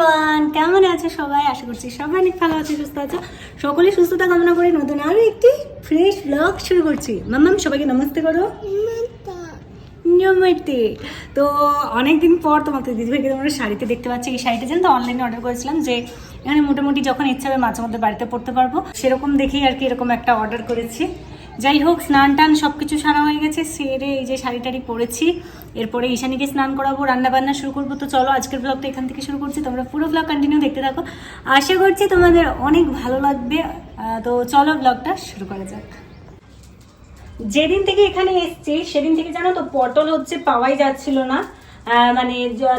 Everyone কেমন আছে সবাই? আশা করছি সবাই অনেক ভালো আছে সুস্থ আছে। সকলে সুস্থতা কামনা করে নতুন আরও একটি ফ্রেশ ব্লগ শুরু করছি। মাম্মাম সবাইকে নমস্তে করো। নমস্তে। তো অনেকদিন পর তোমাকে দিদিভাইকে তোমরা শাড়িতে দেখতে পাচ্ছি। এই শাড়িটা জানো তো অনলাইনে অর্ডার করেছিলাম যে এখানে মোটামুটি যখন ইচ্ছা হবে মাঝে মধ্যে বাড়িতে পড়তে পারব। সেরকম দেখেই আর কি এরকম একটা অর্ডার করেছি। যাই হোক, স্নান টান সব কিছু সারা হয়ে গেছে, সেরে এই যে শাড়ি টাড়ি পরেছি। এরপরে ঈশানীকে স্নান করাবো রান্না বান্না শুরু করব। তো চলো, আজকের ব্লগটা এখান থেকে শুরু করছি। তোমরা পুরো ব্লগ কন্টিনিউ দেখতে থাকো। আশা করছি তোমাদের অনেক ভালো লাগবে। তো চলো ব্লগটা শুরু করা যাক। যেদিন থেকে এখানে এসছি, সেদিন থেকে জানো তো, পটল হচ্ছে পাওয়াই যাচ্ছিল না। মানে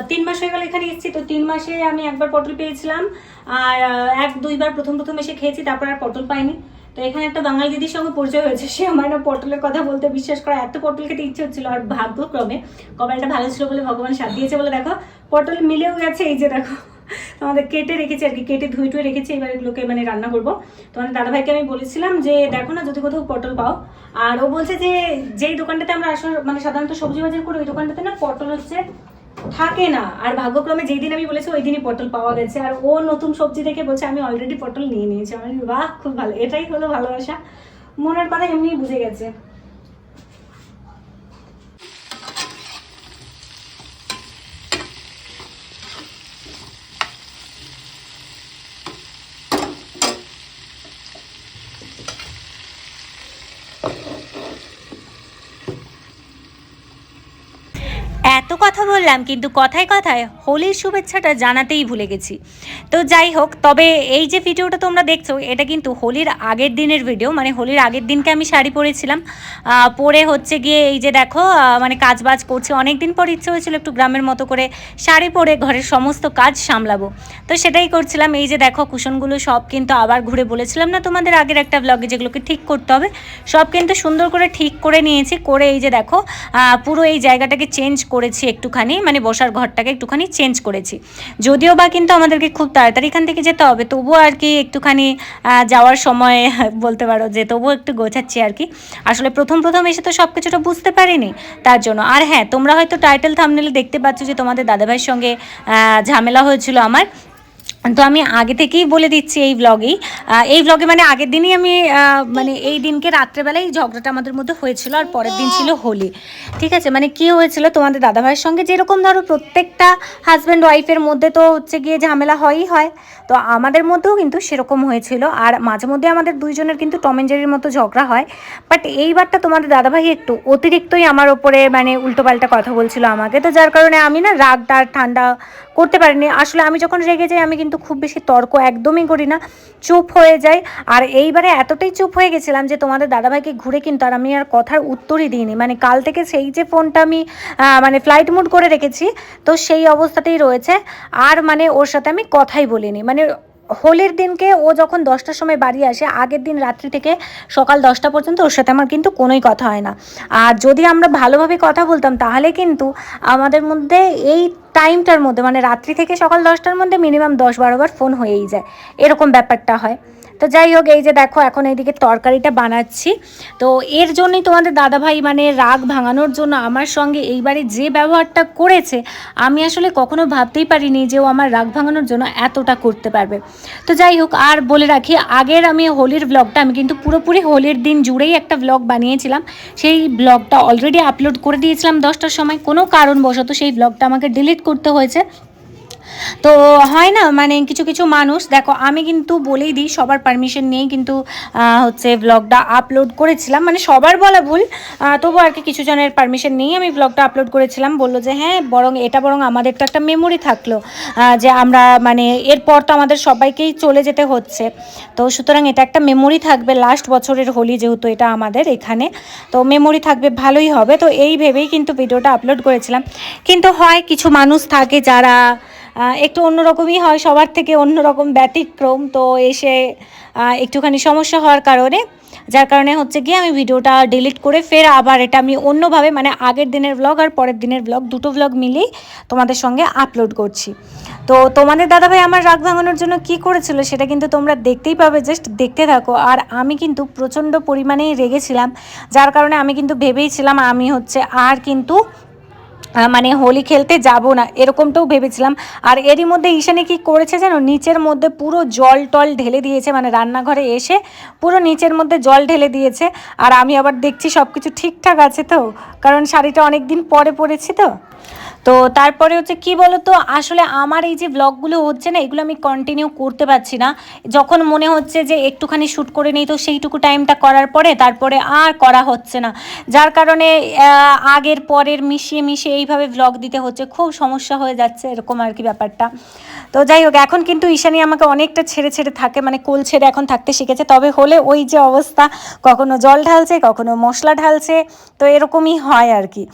তিন মাস হয়ে গেল এখানে এসেছি। তো তিন মাসে আমি একবার পটল পেয়েছিলাম। আর এক, দুইবার প্রথম প্রথম এসে খেয়েছি, তারপর আর পটল পাইনি। তো এখানে একটা বাঙালি দিদির সঙ্গে পরিচয় হয়েছে। সে আমার না পটলের কথা বলতে বিশ্বাস করা এত পটল খেতে ইচ্ছে হচ্ছিল আর ভাগ্যক্রমে কপালটা ভালো ছিল বলে ভগবান সাথ দিয়েছে বলে দেখো, পটল মিলেও গেছে। এই যে দেখো, তোমাদের কেটে রেখেছি আর কি, কেটে ধুই টুয়ে রেখেছি। এবার এগুলোকে মানে রান্না করব। তোমাদের দাদাভাইকে আমি বলেছিলাম যে, দেখো না, যদি কোথাও পটল পাও। আর ও বলছে যে, যেই দোকানটাতে আমরা আসলে মানে সাধারণত সবজি বাজার করি, ওই দোকানটাতে না পটল হচ্ছে থাকে না। আর ভাগ্যক্রমে যেই দিন আমি বলেছি, ওই দিনই পটল পাওয়া গেছে। আর ও নতুন সবজি দেখে বলছে, আমি অলরেডি পটল নিয়ে নিয়েছি। আমি বাহ, খুব ভালো। এটাই হলো ভালোবাসা। মনের কথা এমনি বুঝে গেছে এত কথা বললাম, কিন্তু কথায় কথায় হোলির শুভেচ্ছাটা জানাতেই ভুলে গেছি। তো যাই হোক, তবে এই যে ভিডিওটা তোমরা দেখছ, এটা কিন্তু হোলির আগের দিনের ভিডিও মানে হোলির আগের দিনকে আমি শাড়ি পরেছিলাম। পরে হচ্ছে গিয়ে এই যে দেখো মানে কাজ বাজ করছি অনেক দিন পর ইচ্ছে হয়েছিল একটু গ্রামের মতো করে শাড়ি পরে ঘরের সমস্ত কাজ সামলাবো। তো সেটাই করছিলাম, এই যে দেখো, কুশনগুলো সব কিন্তু আবার ঘুরে বলেছিলাম না তোমাদের আগের একটা ব্লগে যেগুলোকে ঠিক করতে হবে, সব কিন্তু সুন্দর করে ঠিক করে নিয়েছি, করে এই যে দেখো পুরো এই জায়গাটাকে চেঞ্জ করেছি একটুখানি মানে বসার ঘরটাকে একটুখানি চেঞ্জ করেছি। যদিও বা কিন্তু আমাদেরকে খুব তাড়াতাড়ি এখান থেকে যেতে হবে, তবুও আর কি একটুখানি যাওয়ার সময় বলতে পারো যে তবুও একটু গোছাচ্ছি আর কি। আসলে প্রথম প্রথম এসে তো সব কিছুটা বুঝতে পারিনি, তার জন্য। আর হ্যাঁ তোমরা হয়তো টাইটেল থামনেলে দেখতে পাচ্ছ যে তোমাদের দাদাভাইয়ের সঙ্গে ঝামেলা হয়েছিল আমার। তো আমি আগে থেকেই বলে দিচ্ছি এই ব্লগেই এই ব্লগে মানে আগের দিনই আমি মানে এই দিনকে রাত্রেবেলায় ঝগড়াটা আমাদের মধ্যে হয়েছিল আর পরের দিন ছিল হোলি। ঠিক আছে? মানে কি হয়েছিল তোমাদের দাদাভাইয়ের সঙ্গে? যেরকম ধরো প্রত্যেকটা হাজব্যান্ড ওয়াইফের মধ্যে তো হচ্ছে গিয়ে ঝামেলা হয়ই হয়। তো আমাদের মধ্যেও কিন্তু সেরকম হয়েছিল। আর মাঝে মধ্যে আমাদের দুইজনের কিন্তু টম অ্যান্ড জেরির মতো ঝগড়া হয়। বাট এইবারটা তোমাদের দাদাভাই একটু অতিরিক্তই আমার ওপরে মানে উল্টোপাল্টা কথা বলছিল আমাকে। তো যার কারণে আমি না রাগটা ঠান্ডা করতে পারিনি। আসলে আমি যখন রেগে যাই, আমি কিন্তু খুব বেশি তর্ক একদমই করি না। চুপ হয়ে যাই। আর এইবারে এতটাই চুপ হয়ে গেছিলাম যে তোমাদের দাদাভাইকে ঘুরে কিন্তু আর আমি আর কথার উত্তরই দিইনি। মানে কাল থেকে সেই যে ফোনটা আমি মানে ফ্লাইট মুড করে রেখেছি, তো সেই অবস্থাতেই রয়েছে। আর মানে ওর সাথে আমি কথাই বলিনি। মানে হোলির দিনকে ও যখন দশটার সময় বাড়ি আসে, আগের দিন রাত্রি থেকে সকাল দশটা পর্যন্ত ওর সাথে আমার কিন্তু কোনোই কথা হয় না। আর যদি আমরা ভালোভাবে কথা বলতাম, তাহলে কিন্তু আমাদের মধ্যে এই টাইমটার মধ্যে মানে রাত্রি থেকে সকাল দশটার মধ্যে মিনিমাম দশ বারোবার ফোন হয়েই যায়। এরকম ব্যাপারটা হয়। তো যাই হোক, এই যে দেখো, এখন এইদিকে তরকারিটা বানাচ্ছি। তো এর জন্যই তোমাদের দাদাভাই মানে রাগ ভাঙানোর জন্য আমার সঙ্গে এইবারে যে ব্যবহারটা করেছে, আমি আসলে কখনো ভাবতেই পারিনি যে ও আমার রাগ ভাঙানোর জন্য এতটা করতে পারবে। তো যাই হোক, আর বলে রাখি, আগের আমি হোলির ব্লগটা আমি কিন্তু পুরোপুরি হোলির দিন জুড়েই একটা ব্লগ বানিয়েছিলাম। সেই ব্লগটা অলরেডি আপলোড করে দিয়েছিলাম দশটার সময়। কোনো কারণবশত সেই ব্লগটা আমাকে ডিলিট করতে হয়েছে। তো হয় না মানে কিছু কিছু মানুষ, দেখো আমি কিন্তু বলেই দিই, সবার পারমিশন নিয়েই কিন্তু হচ্ছে ব্লগটা আপলোড করেছিলাম। মানে সবার বলা ভুল তবু আর কি কিছু জনের পারমিশন নিয়েই আমি ব্লগটা আপলোড করেছিলাম। বলল যে হ্যাঁ বরং এটা বরং আমাদের তো একটা মেমোরি থাকল যে আমরা মানে এরপর তো আমাদের সবাইকেই চলে যেতে হচ্ছে। তো সুতরাং এটা একটা মেমোরি থাকবে লাস্ট বছরের হোলি যেহেতু এটা আমাদের এখানে, তো মেমোরি থাকবে, ভালোই হবে। তো এই ভেবেই কিন্তু ভিডিওটা আপলোড করেছিলাম। কিন্তু হয় কিছু মানুষ থাকে যারা একটু অন্যরকমই হয়, সবার থেকে অন্যরকম ব্যতিক্রম। তো এসে একটুখানি সমস্যা হওয়ার কারণে, যার কারণে হচ্ছে গিয়ে আমি ভিডিওটা ডিলিট করে ফের আবার এটা আমি অন্যভাবে মানে আগের দিনের ব্লগ আর পরের দিনের ব্লগ দুটো ব্লগ মিলেই তোমাদের সঙ্গে আপলোড করছি। তো তোমাদের দাদাভাই আমার রাগ ভাঙানোর জন্য কি করেছিল সেটা কিন্তু তোমরা দেখতেই পাবে জাস্ট দেখতে থাকো। আর আমি কিন্তু প্রচণ্ড পরিমাণেই রেগেছিলাম, যার কারণে আমি কিন্তু ভেবেইছিলাম আমি হচ্ছে আর কিন্তু মানে হোলি খেলতে যাব না, এরকমটাও ভেবেছিলাম। আর এরই মধ্যে ঈশানি কি করেছে জানো নিচের মধ্যে পুরো জল টল ঢেলে দিয়েছে মানে রান্নাঘরে এসে পুরো নিচের মধ্যে জল ঢেলে দিয়েছে। আর আমি আবার দেখছি সব কিছু ঠিকঠাক আছে তো, কারণ শাড়িটা অনেক দিন পরে পরেছি তো। তো তারপরে হচ্ছে কি বলতো? আসলে আমার এই যে ব্লগগুলো হচ্ছে না, এগুলো আমি কন্টিনিউ করতে পারছি না। যখন মনে হচ্ছে যে একটুখানি শ্যুট করে নিই, তো সেইটুকু টাইমটা করার পরে তারপরে আর করা হচ্ছে না। যার কারণে আগের পরের মিশিয়ে মিশিয়ে এইভাবে ব্লগ দিতে হচ্ছে, খুব সমস্যা হয়ে যাচ্ছে এরকম আর কি ব্যাপারটা। তো যাই হোক, এখন কিন্তু ঈশানি আমাকে অনেকটা ছেড়ে ছেড়ে থাকে মানে কোল ছেড়ে এখন থাকতে শিখেছে। তবে হলে ওই যে অবস্থা, কখনো জল ঢালছে, কখনো মশলা ঢালছে, তো এরকমই হয় আর কি।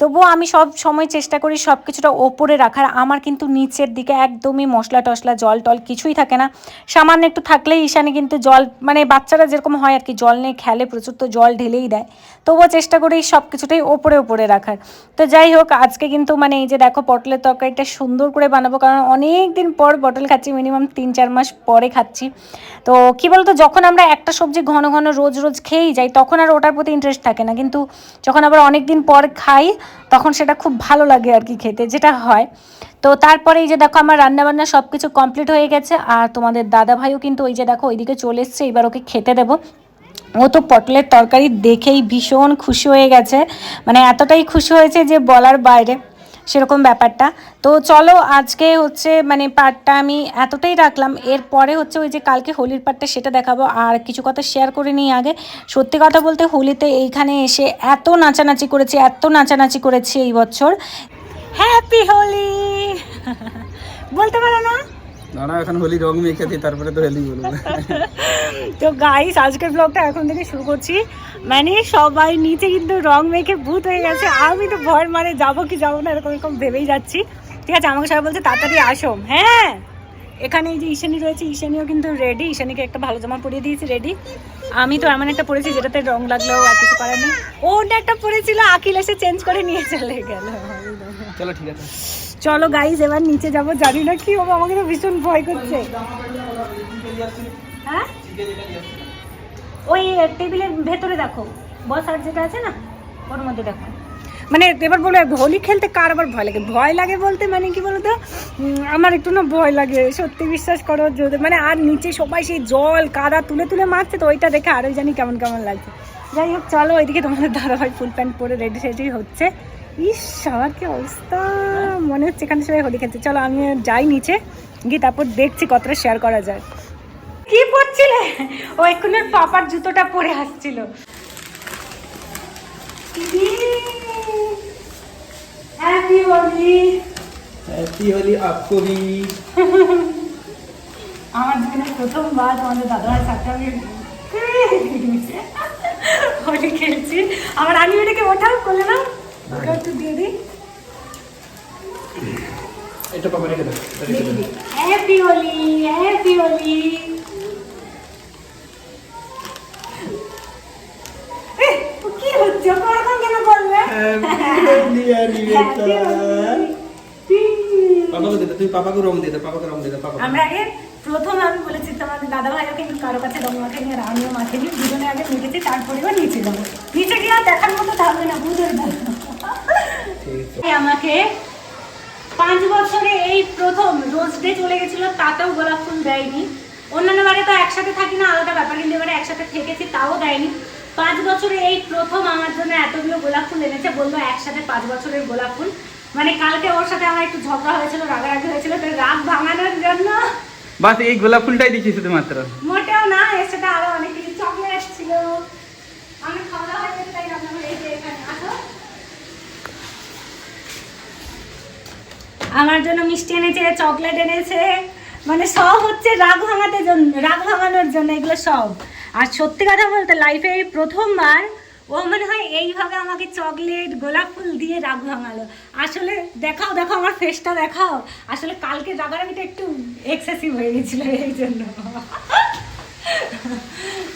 তবুও আমি সব সময় চেষ্টা করি সব কিছুটা ওপরে রাখার। আমার কিন্তু নিচের দিকে একদমই মশলা টশলা জল টল কিছুই থাকে না। সামান্য একটু থাকলেই ঈশানি কিন্তু জল মানে বাচ্চারা যেরকম হয় আর কি, জল নিয়ে খেলে, প্রচুর তো জল ঢেলেই দেয়। তবুও চেষ্টা করি সব কিছুটাই ওপরে ওপরে রাখার। তো যাই হোক, আজকে কিন্তু মানে এই যে দেখো পটলের তরকারিটা সুন্দর করে বানাবো, কারণ অনেক দিন পর পটল খাচ্ছি, মিনিমাম তিন চার মাস পরে খাচ্ছি। তো কি বলতো, যখন আমরা একটা সবজি ঘন ঘন রোজ রোজ খেয়েই যাই, তখন আর ওটার প্রতি ইন্টারেস্ট থাকে না। কিন্তু যখন আবার অনেক দিন পর খাই তখন সেটা খুব ভালো লাগে আর কি খেতে, যেটা হয়। তো তারপরে এই যে দেখো আমার রান্নাবান্না সব কিছু কমপ্লিট হয়ে গেছে, আর তোমাদের দাদা ভাইও কিন্তু ওই যে দেখো ওইদিকে চলে এসছে, এবার ওকে খেতে দেবো। ও তো পটলের তরকারি দেখেই ভীষণ খুশি হয়ে গেছে মানে এতটাই খুশি হয়েছে যে বলার বাইরে। সেরকম ব্যাপারটা। তো চলো আজকে হচ্ছে মানে পার্টটা আমি এতটাই রাখলাম। এরপরে হচ্ছে ওই যে কালকে হোলির পার্টটা সেটা দেখাবো। আর কিছু কথা শেয়ার করে নিই আগে। সত্যি কথা বলতে হোলিতে এইখানে এসে এত নাচানাচি করেছি, এত নাচানাচি করেছি এই বছর। হ্যাপি হোলি বলতে পারো না? আজকের ব্লগটা এখন মানে সবাই নিচে কিন্তু রং মেখে হয়ে গেছে, আমি তো ভয় মারে যাব কি যাব না, এরকম ভেবেই যাচ্ছি। ঠিক আছে, আমাকে সবাই বলছে, তাড়াতাড়ি আসো। হ্যাঁ এখানে যে রয়েছে, ঈশানিও কিন্তু রেডি ঈশানিকে একটা ভালো জামা পরিয়ে দিয়েছি রেডি আমি তো এমন একটা পরেছি যেটাতে রং লাগল আর কিছু করার নেই। ওটা একটা পরেছিল আকিল এসে চেঞ্জ করে নিয়ে চলে গেল। চলো ঠিক আছে। চলো গাইজ এবার নিচে যাব। জানি না কি হবে আমাকে তো ভীষণ ভয় করছে। হ্যাঁ? ওই টেবিলের ভেতরে দেখো। বসার যেটা আছে না ওর মধ্যে দেখো। মানে এবার বলো, হোলি খেলতে কার আবার ভয় লাগে? ভয় লাগে বলতে মানে কি বলতো? আমার একটু না ভয় লাগে, সত্যি বিশ্বাস করো, যদি মানে আর নিচে সবাই সেই জল, কাদা তুলে তুলে মারছে, তো ওইটা দেখে আরোই জানি কেমন কেমন লাগছে। যাই হোক, চলো ওইদিকে তোমাদের দাদাভাই ফুল প্যান্ট পরে রেডি সেডি হচ্ছে। ইস সবার কি অবস্থা? মনে হচ্ছে এখানে সবাই হোলি খেলছে। চলো আমি যাই নিচে, গিয়ে তারপর দেখছি কতটা শেয়ার করা যায়। কি পরছিলে ও এক্ষুনি পাপার জুতোটা পরে আসছিল। হ্যাপি হোলি হ্যাপি হোলি আপকো ভি আমার জীবনে প্রথমবার তোমাদের দাদাভাই সাথে আমি হোলি খেলছি। আমার আমি এটাকে ওঠাও করলে না ওটা একটু দিয়ে দিই। এটা পাপা রেখে দাও হ্যাপি হোলি হ্যাপি হোলি কি হচ্ছে? ওরকম কেন Holi. আমাকে পাঁচ বছরে এই প্রথম রোজ ডে চলে গেছিল, তাতেও গোলাপ ফুল দেয়নি। অন্যান্য বারে তো একসাথে থাকি না, আলাদা ব্যাপার, কিন্তু এবারে একসাথে থেকেছি, তাও দেয়নি। পাঁচ বছরে এই প্রথম আমার জন্য এতগুলো গোলাপ ফুল এনেছে বলল একসাথে পাঁচ বছরের গোলাপ ফুল। মানে কালকে ওর সাথে আমার একটু ঝগড়া হয়েছিল রাগারাগি হয়েছিল তো রাগ ভাঙানোর জন্য বাস এই গোলাপ ফুলটাই দিচ্ছি শুধুমাত্র। মোটেও না এর সাথে আরও অনেক কিছু চকলেট ছিল। আমি খাওয়া দাওয়া হয়ে গেছে তাই করে এই যে এখানে আসো। আমার জন্য মিষ্টি এনেছে চকলেট এনেছে। মানে সব হচ্ছে রাগ ভাঙাতে জন্য রাগ ভাঙানোর জন্য এগুলো সব। আর সত্যি কথা বলতে লাইফে এই প্রথমবার ও মনে হয় এইভাবে আমাকে চকলেট গোলাপ ফুল দিয়ে রাগ ভাঙালো। আসলে দেখাও দেখো আমার ফেসটা দেখাও। আসলে কালকে যাগার আমি তো একটু এক্সেসিভ হয়ে গেছিল এই জন্য।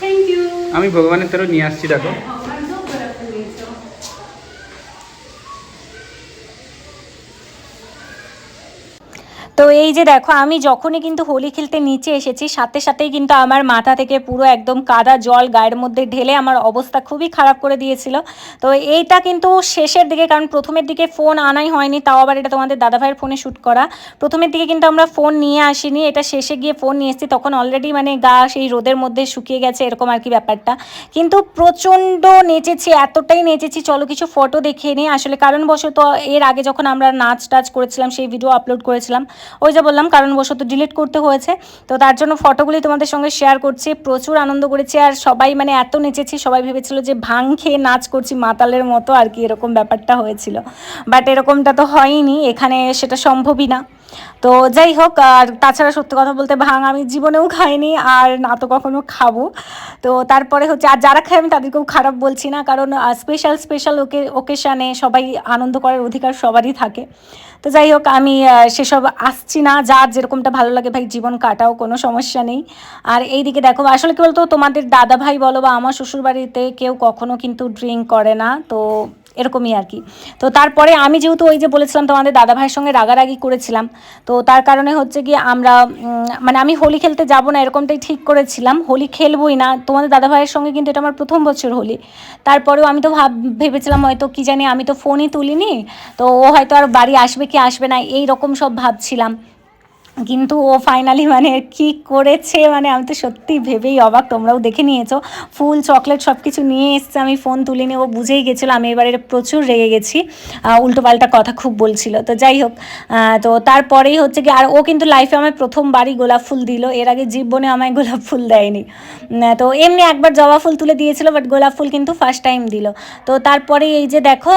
থ্যাংক ইউ আমি ভগবানের তরফ নিয়ে আসছি, দেখো। তো এই যে দেখো, আমি যখনই কিন্তু হোলি খেলতে নিচে এসেছি, সাথে সাথেই কিন্তু আমার মাথা থেকে পুরো একদম কাদা জল গায়ের মধ্যে ঢেলে আমার অবস্থা খুবই খারাপ করে দিয়েছিল। তো এইটা কিন্তু শেষের দিকে, কারণ প্রথমের দিকে ফোন আনাই হয়নি, তাও আবার এটা তোমাদের দাদাভাইয়ের ফোনে শ্যুট করা। প্রথমের দিকে কিন্তু আমরা ফোন নিয়ে আসিনি, এটা শেষে গিয়ে ফোন নিয়ে এসেছি, তখন অলরেডি মানে গা সেই রোদের মধ্যে শুকিয়ে গেছে, এরকম আর কি ব্যাপারটা। কিন্তু প্রচণ্ড নেচেছি, এতটাই নেচেছি, চলো কিছু ফটো দেখিয়ে নিই। আসলে কারণবশত এর আগে যখন আমরা নাচ টাচ করেছিলাম, সেই ভিডিও আপলোড করেছিলাম ওই যে বললাম, কারণবশত ডিলিট করতে হয়েছে। তো তার জন্য ফটোগুলি তোমাদের সঙ্গে শেয়ার করছি, প্রচুর আনন্দ করেছি। আর সবাই মানে এত নেচেছি, সবাই ভেবেছিল যে ভাং খেয়ে নাচ করছি মাতালের মতো আর কি, এরকম ব্যাপারটা হয়েছিল। বাট এরকমটা তো হয়নি, এখানে সেটা সম্ভবই না। তো যাই হোক, আর তাছাড়া সত্যি কথা বলতে ভাং আমি জীবনেও খাইনি আর না তো কখনো খাব। তো তারপরে হচ্ছে, আর যারা খায় আমি তাদেরকেও খারাপ বলছি না, কারণ স্পেশাল স্পেশাল ওকে ওকেশানে সবাই আনন্দ করার অধিকার সবারই থাকে। তো যাই হোক, আমি সেসব আসছি না যার যেরকমটা ভালো লাগে ভাই, জীবন কাটাও, কোনো সমস্যা নেই। আর এইদিকে দেখো, আসলে কি বলতো, তোমাদের দাদা ভাই বলো বা আমার শ্বশুরবাড়িতে কেউ কখনো কিন্তু ড্রিঙ্ক করে না। তো এরকমই আর কি। তো তারপরে আমি যেহেতু ওই যে বলেছিলাম তোমাদের দাদা ভাইয়ের সঙ্গে রাগারাগি করেছিলাম, তো তার কারণে হচ্ছে কি আমরা মানে আমি হোলি খেলতে যাব না এরকমটাই ঠিক করেছিলাম। হোলি খেলবই না, তোমাদের দাদা ভাইয়ের সঙ্গে কিন্তু এটা আমার প্রথম বছর হোলি। তারপরেও আমি তো ভাব, ভেবেছিলাম হয়তো কি জানি আমি তো ফোনই তুলিনি, তো ও হয়তো আর বাড়ি আসবে কি আসবে না এই রকম সব ভাবছিলাম। কিন্তু ও ফাইনালি মানে কি করেছে? মানে আমি তো সত্যি ভেবেই অবাক, তোমরাও দেখে নিয়েছো। ফুল চকলেট সব কিছু নিয়ে এসছে, আমি ফোন তুলিনি ও বুঝেই গেছিল, আমি এবারে প্রচুর রেগে গেছি। উল্টো পাল্টা কথা খুব বলছিল। তো যাই হোক তো তারপরেই হচ্ছে কি, আর ও কিন্তু লাইফে আমায় প্রথমবারই গোলাপ ফুল দিল। এর আগে জীবনে আমায় গোলাপ ফুল দেয়নি। তো এমনি একবার জবা ফুল তুলে দিয়েছিল বাট গোলাপ ফুল কিন্তু ফার্স্ট টাইম দিল। তো তারপরে এই যে দেখো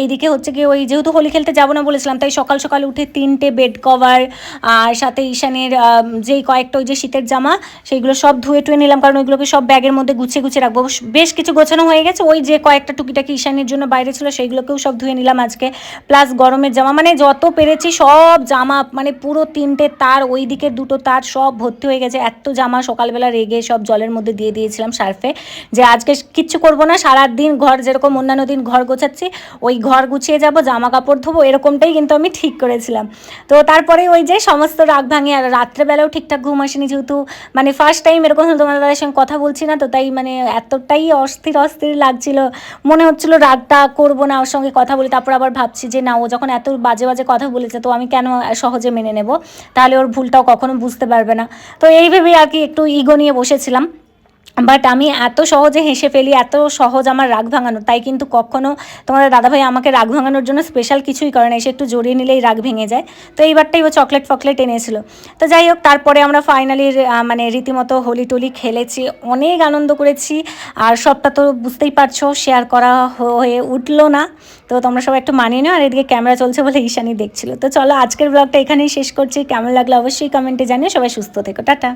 এইদিকে হচ্ছে কি, ওই যেহেতু হোলি খেলতে যাব না বলেছিলাম, তাই সকাল সকাল উঠে তিনটে বেড কভার আর সাথে ঈশানের যেই কয়েকটা ওই যে শীতের জামা, সেইগুলো সব ধুয়ে টুয়ে নিলাম, কারণ ওইগুলোকে সব ব্যাগের মধ্যে গুছিয়ে গুছিয়ে রাখব। বেশ কিছু গোছানো হয়ে গেছে, ওই যে কয়েকটা টুকিটাকি ঈশানের জন্য বাইরে ছিল, সেইগুলোকেও সব ধুয়ে নিলাম আজকে। প্লাস গরমের জামা মানে যত পেরেছি সব জামা মানে পুরো তিনটে তার, ওই দিকের দুটো তার সব ভর্তি হয়ে গেছে। এত জামা সকালবেলা রেগে সব জলের মধ্যে দিয়ে দিয়েছিলাম সার্ফে, যে আজকে কিচ্ছু করব না, সারাদিন ঘর যেরকম অন্যান্য দিন ঘর গোছাচ্ছি, ওই ঘর গুছিয়ে যাব, জামা কাপড় ধোবো, এরকমটাই কিন্তু আমি ঠিক করেছিলাম। তো তারপরে ওই যে সমস্ত রাগ ভাঙে আর রাত্রেবেলাও ঠিকঠাক ঘুম আসেনি যেহেতু মানে ফার্স্ট টাইম এরকম তোমাদের দাদার সঙ্গে কথা বলছি না, তো তাই মানে এতটাই অস্থির অস্থির লাগছিল। মনে হচ্ছিল রাগটা করব না ওর সঙ্গে কথা বলি, তারপর আবার ভাবছি যে না, ও যখন এত বাজে বাজে কথা বলেছে, তো আমি কেন সহজে মেনে নেব? তাহলে ওর ভুলটাও কখনো বুঝতে পারবে না। তো এই ভেবেই আর কি একটু ইগো নিয়ে বসেছিলাম। বাট আমি এত সহজে হেসে ফেলি, এত সহজ আমার রাগ ভাঙানো, তাই কিন্তু কখনো তোমাদের দাদাভাই আমাকে রাগ ভাঙানোর জন্য স্পেশাল কিছুই করে না, এসে একটু জড়িয়ে নিলেই রাগ ভেঙে যায়। তো এইবারটাই ও চকলেট ফকলেট এনেছিল। তো যাই হোক, তারপরে আমরা ফাইনালি মানে রীতিমতো হোলি টোলি খেলেছি, অনেক আনন্দ করেছি। আর সবটা তো বুঝতেই পারছ শেয়ার করা হয়ে উঠল না। তো তোমরা সবাই একটু মানিয়ে নিও, আর এদিকে ক্যামেরা চলছে বলে ঈশানি দেখছিল। তো চলো আজকের ব্লগটা এখানেই শেষ করছি। কেমন লাগল অবশ্যই কমেন্টে জানিও, সবাই সুস্থ থেকো, টাটা।